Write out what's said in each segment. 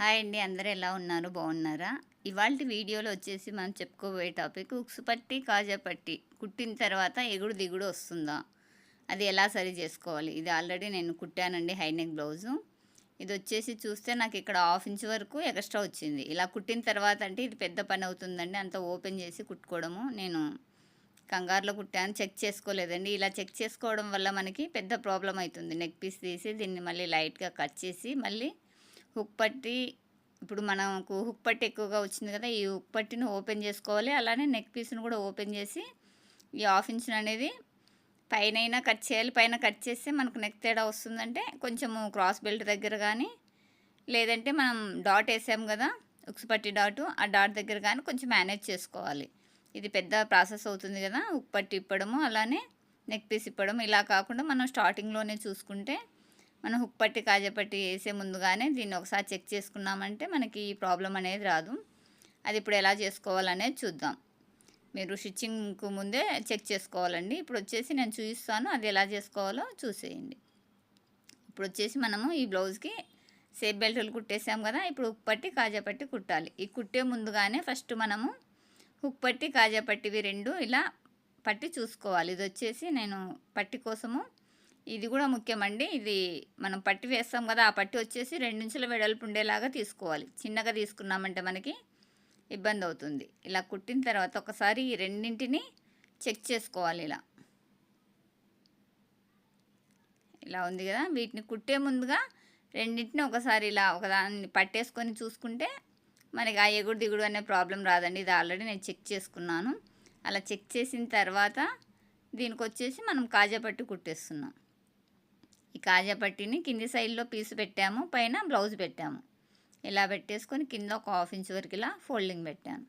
Hi అండి అందరూ ఎలా ఉన్నారు? బాగున్నారా? ఇవాళ వీడియోలో వచ్చేసి మనం చెప్పుకోబోయే టాపిక్ ఉక్సు పట్టి కాజా పట్టి కుట్టిన తర్వాత ఎగుడు దిగుడు వస్తుందా? అది ఎలా సరి చేసుకోవాలి? ఇది ఆల్రెడీ నేను కుట్టానండి హైనెక్ బ్లౌజు. ఇది వచ్చేసి చూస్తే నాకు ఇక్కడ హాఫ్ ఇంచ్ వరకు ఎక్స్ట్రా వచ్చింది. ఇలా కుట్టిన తర్వాత అంటే ఇది పెద్ద పని అవుతుందండి. అంత ఓపెన్ చేసి కుట్టుకోవడము. నేను కంగారులో కుట్టాను. చెక్ చేసుకోలేదండి. ఇలా చెక్ చేసుకోవడం వల్ల మనకి పెద్ద ప్రాబ్లం అవుతుంది. నెక్ పీస్ తీసి దీన్ని మళ్ళీ లైట్గా కట్ చేసి మళ్ళీ హుక్ పట్టి ఇప్పుడు మనకు హుక్ పట్టి ఎక్కువగా వచ్చింది కదా ఈ హుక్ పట్టిని ఓపెన్ చేసుకోవాలి. అలానే నెక్ పీస్ని కూడా ఓపెన్ చేసి ఈ హాఫ్ ఇంచ్ అనేది పైన కట్ చేయాలి. పైన కట్ చేస్తే మనకు నెక్ తేడా వస్తుందంటే కొంచెము క్రాస్ బెల్ట్ దగ్గర కానీ లేదంటే మనం డాట్ వేసాం కదా ఉక్స్ పట్టి డాటు ఆ డాట్ దగ్గర కానీ కొంచెం మేనేజ్ చేసుకోవాలి. ఇది పెద్ద ప్రాసెస్ అవుతుంది కదా ఉక్ పట్టి ఇప్పడము అలానే నెక్ పీస్ ఇప్పడం ఇలా కాకుండా మనం స్టార్టింగ్లోనే చూసుకుంటే మనం హుక్ పట్టి కాజపట్టి వేసే ముందుగానే దీన్ని ఒకసారి చెక్ చేసుకున్నామంటే మనకి ఈ ప్రాబ్లం అనేది రాదు. అది ఇప్పుడు ఎలా చేసుకోవాలనేది చూద్దాం. మీరు స్టిచ్చింగ్కు ముందే చెక్ చేసుకోవాలండి. ఇప్పుడు వచ్చేసి నేను చూపిస్తాను అది ఎలా చేసుకోవాలో చూసేయండి. ఇప్పుడు వచ్చేసి మనము ఈ బ్లౌజ్కి సేఫ్ బెల్టులు కుట్టేసాం కదా ఇప్పుడు హుక్ పట్టి కాజాపట్టి కుట్టాలి. ఈ కుట్టే ముందుగానే ఫస్ట్ మనము హుక్ పట్టి కాజాపట్టివి రెండు ఇలా పట్టి చూసుకోవాలి. ఇది వచ్చేసి నేను పట్టి కోసము ఇది కూడా ముఖ్యమండి. ఇది మనం పట్టి వేస్తాం కదా ఆ పట్టి వచ్చేసి రెండించుల వెడల్పు ఉండేలాగా తీసుకోవాలి. చిన్నగా తీసుకున్నామంటే మనకి ఇబ్బంది అవుతుంది. ఇలా కుట్టిన తర్వాత ఒకసారి ఈ రెండింటిని చెక్ చేసుకోవాలి ఇలా. ఇలా ఉంది కదా వీటిని కుట్టే ముందుగా రెండింటిని ఒకసారి ఇలా ఒకదాన్ని పట్టేసుకొని చూసుకుంటే మనకి ఆ ఎగుడు దిగుడు అనే ప్రాబ్లం రాదండి. ఇది ఆల్రెడీ నేను చెక్ చేసుకున్నాను. అలా చెక్ చేసిన తర్వాత దీనికి వచ్చేసి మనం కాజా పట్టి కుట్టేస్తున్నాం. ఈ కాజా పట్టీని కింది సైడ్లో పీసు పెట్టాము పైన బ్లౌజ్ పెట్టాము. ఇలా పెట్టేసుకొని కింద ఒక హాఫ్ ఇంచ్ వరకు ఇలా ఫోల్డింగ్ పెట్టాను.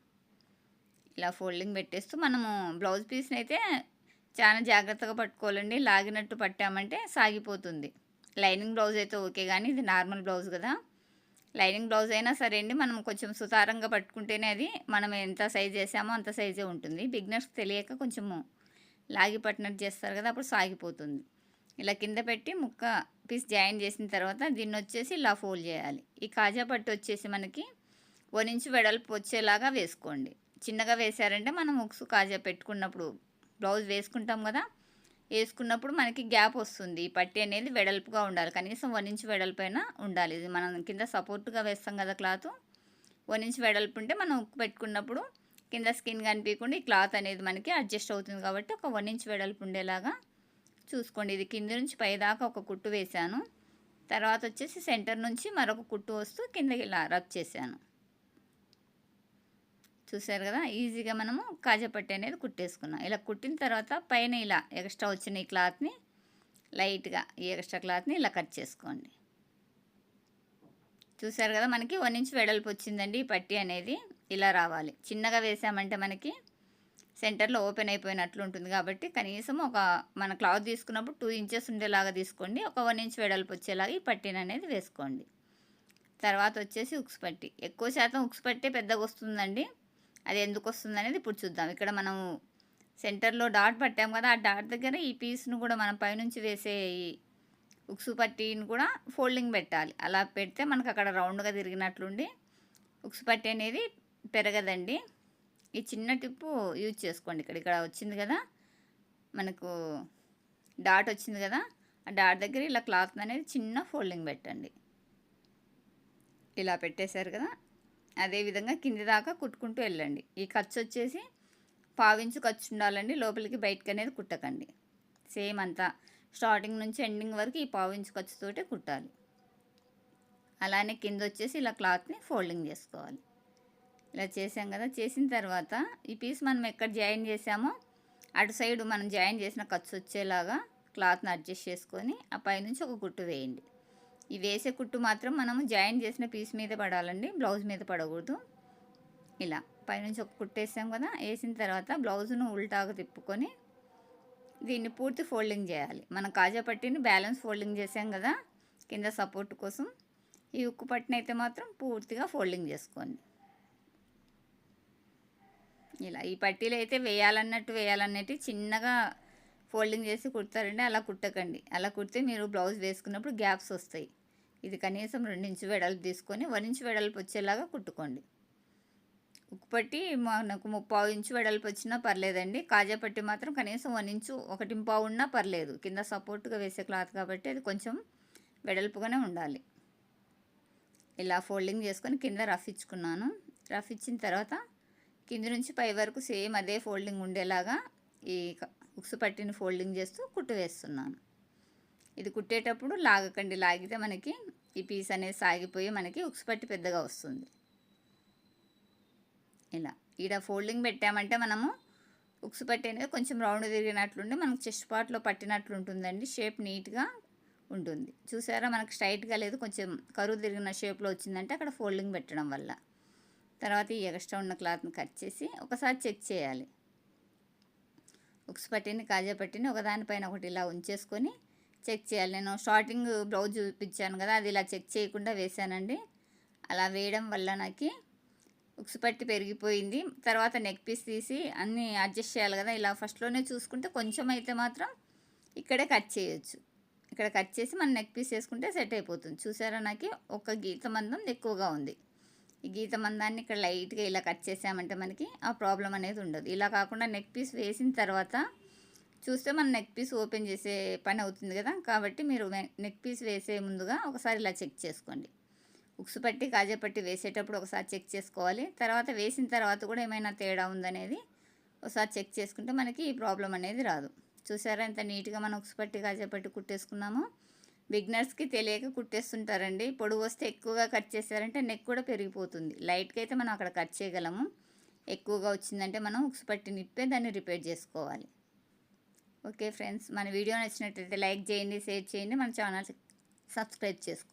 ఇలా ఫోల్డింగ్ పెట్టేస్తూ మనము బ్లౌజ్ పీస్ని అయితే చాలా జాగ్రత్తగా పట్టుకోవాలండి. లాగినట్టు పట్టామంటే సాగిపోతుంది. లైనింగ్ బ్లౌజ్ అయితే ఓకే కానీ ఇది నార్మల్ బ్లౌజ్ కదా. లైనింగ్ బ్లౌజ్ అయినా సరే అండి మనం కొంచెం సుతారంగా పట్టుకుంటేనే అది మనం ఎంత సైజ్ చేసామో అంత సైజే ఉంటుంది. బిగ్నర్స్ తెలియక కొంచెము లాగి పట్టినట్టు చేస్తారు కదా అప్పుడు సాగిపోతుంది. ఇలా కింద పెట్టి ముక్క పీస్ జాయిన్ చేసిన తర్వాత దీన్ని వచ్చేసి ఇలా ఫోల్డ్ చేయాలి. ఈ కాజా పట్టు వచ్చేసి మనకి వన్ ఇంచు వెడల్పు వచ్చేలాగా వేసుకోండి. చిన్నగా వేసారంటే మనం ముక్సు కాజా పెట్టుకున్నప్పుడు బ్లౌజ్ వేసుకుంటాం కదా వేసుకున్నప్పుడు మనకి గ్యాప్ వస్తుంది. ఈ పట్టి అనేది వెడల్పుగా ఉండాలి. కనీసం వన్ ఇంచ్ వెడల్పైన ఉండాలి. ఇది మనం కింద సపోర్ట్గా వేస్తాం కదా క్లాత్. వన్ ఇంచ్ వెడల్పు ఉంటే మనం ఉక్కు పెట్టుకున్నప్పుడు కింద స్కిన్ కనిపించకుండా ఈ క్లాత్ అనేది మనకి అడ్జస్ట్ అవుతుంది కాబట్టి ఒక వన్ ఇంచ్ వెడల్పు ఉండేలాగా చూసుకోండి. ఇది కింద నుంచి పైదాకా ఒక కుట్టు వేశాను. తర్వాత వచ్చేసి సెంటర్ నుంచి మరొక కుట్టు వస్తూ కిందకి ఇలా రబ్ చేశాను. చూసారు కదా? ఈజీగా మనము కాజపట్టి అనేది కుట్టేసుకున్నాం. ఇలా కుట్టిన తర్వాత పైన ఇలా ఎక్స్ట్రా వచ్చిన ఈ క్లాత్ని లైట్గా ఈ ఎక్స్ట్రా క్లాత్ని ఇలా కట్ చేసుకోండి. చూసారు కదా? మనకి వన్ ఇంచ్ వెడల్పు వచ్చిందండి ఈ పట్టి అనేది. ఇలా రావాలి. చిన్నగా వేసామంటే మనకి సెంటర్లో ఓపెన్ అయిపోయినట్లు ఉంటుంది కాబట్టి కనీసం ఒక మన క్లాత్ తీసుకున్నప్పుడు టూ ఇంచెస్ ఉండేలాగా తీసుకోండి. ఒక వన్ ఇంచ్ వెడల్పు వచ్చేలాగా ఈ పట్టీని అనేది వేసుకోండి. తర్వాత వచ్చేసి ఉక్స్ పట్టి. ఎక్కువ శాతం ఉక్స్ పట్టే పెద్దగా వస్తుందండి. అది ఎందుకు వస్తుంది అనేది ఇప్పుడు చూద్దాం. ఇక్కడ మనం సెంటర్లో డాట్ పట్టాం కదా ఆ డాట్ దగ్గర ఈ పీస్ను కూడా మనం పైనుంచి వేసే ఈ ఉక్సు పట్టీని కూడా ఫోల్డింగ్ పెట్టాలి. అలా పెడితే మనకు అక్కడ రౌండ్గా తిరిగినట్లుండి ఉక్సు పట్టి అనేది పెరగదండి. ఈ చిన్న టిప్పు యూజ్ చేసుకోండి. ఇక్కడ ఇక్కడ వచ్చింది కదా మనకు డాట్ వచ్చింది కదా ఆ డాట్ దగ్గర ఇలా క్లాత్ అనేది చిన్న ఫోల్డింగ్ పెట్టండి. ఇలా పెట్టేశారు కదా అదేవిధంగా కింది దాకా కుట్టుకుంటూ వెళ్ళండి. ఈ ఖర్చు వచ్చేసి పావించు ఖర్చు ఉండాలండి లోపలికి బయటకు అనేది కుట్టకండి. సేమ్ అంతా స్టార్టింగ్ నుంచి ఎండింగ్ వరకు ఈ పావించు ఖర్చుతోటే కుట్టాలి. అలానే కింద వచ్చేసి ఇలా క్లాత్ని ఫోల్డింగ్ చేసుకోవాలి. ఇలా చేసాం కదా. చేసిన తర్వాత ఈ పీస్ మనం ఎక్కడ జాయిన్ చేసామో అటు సైడ్ మనం జాయిన్ చేసిన ఖర్చు వచ్చేలాగా క్లాత్ని అడ్జస్ట్ చేసుకొని ఆ పైనుంచి ఒక కుట్టు వేయండి. ఈ వేసే కుట్టు మాత్రం మనము జాయిన్ చేసిన పీస్ మీద పడాలండి. బ్లౌజ్ మీద పడకూడదు. ఇలా పైనుంచి ఒక కుట్టు వేసాం కదా. వేసిన తర్వాత బ్లౌజ్ను ఉల్టాగా తిప్పుకొని దీన్ని పూర్తి ఫోల్డింగ్ చేయాలి. మనం కాజా పట్టిని బ్యాలెన్స్ ఫోల్డింగ్ చేసాం కదా. కింద సపోర్ట్ కోసం ఈ ఉక్కు పట్టిన అయితే మాత్రం పూర్తిగా ఫోల్డింగ్ చేసుకోండి. ఇలా ఈ పట్టీలు అయితే వేయాలన్నట్టు వేయాలన్నట్టు చిన్నగా ఫోల్డింగ్ చేసి కుడతారండి. అలా కుట్టకండి. అలా కుడితే మీరు బ్లౌజ్ వేసుకున్నప్పుడు గ్యాప్స్ వస్తాయి. ఇది కనీసం రెండించు వెడల్పు తీసుకొని వన్ ఇంచు వెడల్పు వచ్చేలాగా కుట్టుకోండి. ఉక్కు పట్టి మనకు ముప్పావు ఇంచు వెడల్పు వచ్చినా పర్లేదండి. కాజా పట్టి మాత్రం కనీసం వన్ ఇంచు ఒకటి పావు ఉన్నా పర్లేదు. కింద సపోర్ట్గా వేసే క్లాత్ కాబట్టి అది కొంచెం వెడల్పుగానే ఉండాలి. ఇలా ఫోల్డింగ్ చేసుకొని కింద రఫ్ ఇచ్చుకున్నాను. రఫ్ ఇచ్చిన తర్వాత కింద నుంచి పై వరకు సేమ్ అదే ఫోల్డింగ్ ఉండేలాగా ఈ ఉక్సు పట్టిని ఫోల్డింగ్ చేస్తూ కుట్టు వేస్తున్నాను. ఇది కుట్టేటప్పుడు లాగకండి లాగితే మనకి ఈ పీస్ అనేది సాగిపోయి మనకి ఉక్సు పట్టి పెద్దగా వస్తుంది. ఇలా ఈడ ఫోల్డింగ్ పెట్టామంటే మనము ఉక్సు పట్టి అనేది కొంచెం రౌండ్ తిరిగినట్లుండి మనకు చెస్ట్ పార్ట్లో పట్టినట్లు ఉంటుందండి షేప్ నీట్గా ఉంటుంది. చూసారా మనకు స్ట్రైట్గా లేదు కొంచెం కరువు తిరిగిన షేప్లో వచ్చిందంటే అక్కడ ఫోల్డింగ్ పెట్టడం వల్ల. తర్వాత ఈ ఎక్స్ట్రా ఉన్న క్లాత్ని కట్ చేసి ఒకసారి చెక్ చేయాలి. ఉక్స్ పట్టిని కాజా పట్టిని ఒకదానిపైన ఒకటి ఇలా ఉంచేసుకొని చెక్ చేయాలి. నేను స్టార్టింగ్ బ్లౌజ్ చూపించాను కదా అది ఇలా చెక్ చేయకుండా వేసానండి అలా వేయడం వల్ల నాకు ఉక్స్ పట్టి పెరిగిపోయింది. తర్వాత నెక్ పీస్ తీసి అన్నీ అడ్జస్ట్ చేయాలి కదా ఇలా ఫస్ట్లోనే చూసుకుంటే కొంచెం అయితే మాత్రం ఇక్కడే కట్ చేయొచ్చు. ఇక్కడ కట్ చేసి మనం నెక్ పీస్ వేసుకుంటే సెట్ అయిపోతుంది. చూసారా నాకు? ఒక గీత మందం ఎక్కువగా ఉంది. ఈ గీత మందాన్ని ఇక్కడ లైట్గా ఇలా కట్ చేసామంటే మనకి ఆ ప్రాబ్లం అనేది ఉండదు. ఇలా కాకుండా నెక్ పీస్ వేసిన తర్వాత చూస్తే మన నెక్ పీస్ ఓపెన్ చేసే పని అవుతుంది కదా? కాబట్టి మీరు నెక్ పీస్ వేసే ముందుగా ఒకసారి ఇలా చెక్ చేసుకోండి. ఉక్సు పట్టి కాజా పట్టి వేసేటప్పుడు ఒకసారి చెక్ చేసుకోవాలి. తర్వాత వేసిన తర్వాత కూడా ఏమైనా తేడా ఉందనేది ఒకసారి చెక్ చేసుకుంటే మనకి ఈ ప్రాబ్లం అనేది రాదు. చూసారా ఎంత నీట్గా మనం ఉక్సు పట్టి కాజా పట్టి కుట్టేసుకున్నామో? బిగ్నర్స్కి తెలియక కుట్టేస్తుంటారండి. పొడుగు వస్తే ఎక్కువగా కట్ చేశారంటే నెక్ కూడా పెరిగిపోతుంది. లైట్గా అయితే మనం అక్కడ కట్ చేయగలము. ఎక్కువగా వచ్చిందంటే మనం ఉక్సు పట్టి నిప్పే దాన్ని రిపేర్ చేసుకోవాలి. ఓకే ఫ్రెండ్స్ మన వీడియో నచ్చినట్లయితే లైక్ చేయండి షేర్ చేయండి. మన ఛానల్ సబ్స్క్రైబ్ చేసుకోండి